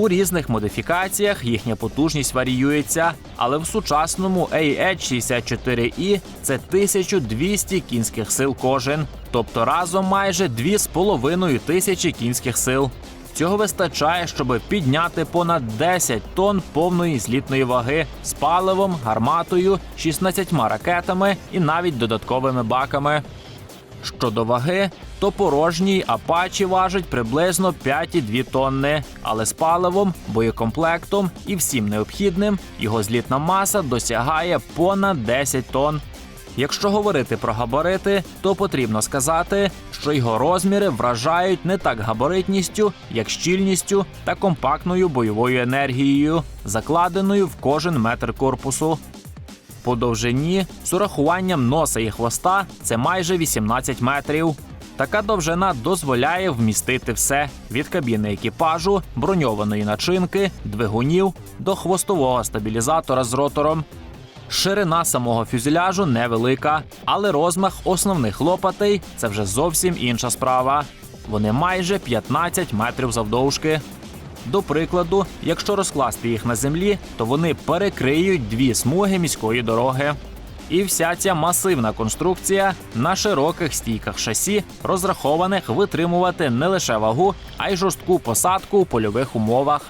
У різних модифікаціях їхня потужність варіюється, але в сучасному AH64i це 1200 кінських сил кожен, тобто разом майже 2,5 тисячі кінських сил. Цього вистачає, щоб підняти понад 10 тонн повної злітної ваги з паливом, гарматою, 16 ракетами і навіть додатковими баками. Щодо ваги, то порожній Апачі важить приблизно 5,2 тонни, але з паливом, боєкомплектом і всім необхідним його злітна маса досягає понад 10 тонн. Якщо говорити про габарити, то потрібно сказати, що його розміри вражають не так габаритністю, як щільністю та компактною бойовою енергією, закладеною в кожен метр корпусу. По довжині з урахуванням носа і хвоста це майже 18 метрів. Така довжина дозволяє вмістити все від кабіни екіпажу, броньованої начинки, двигунів до хвостового стабілізатора з ротором. Ширина самого фюзеляжу невелика, але розмах основних лопатей це вже зовсім інша справа. Вони майже 15 метрів завдовжки. До прикладу, якщо розкласти їх на землі, то вони перекриють дві смуги міської дороги. І вся ця масивна конструкція на широких стійках шасі, розрахованих витримувати не лише вагу, а й жорстку посадку у польових умовах.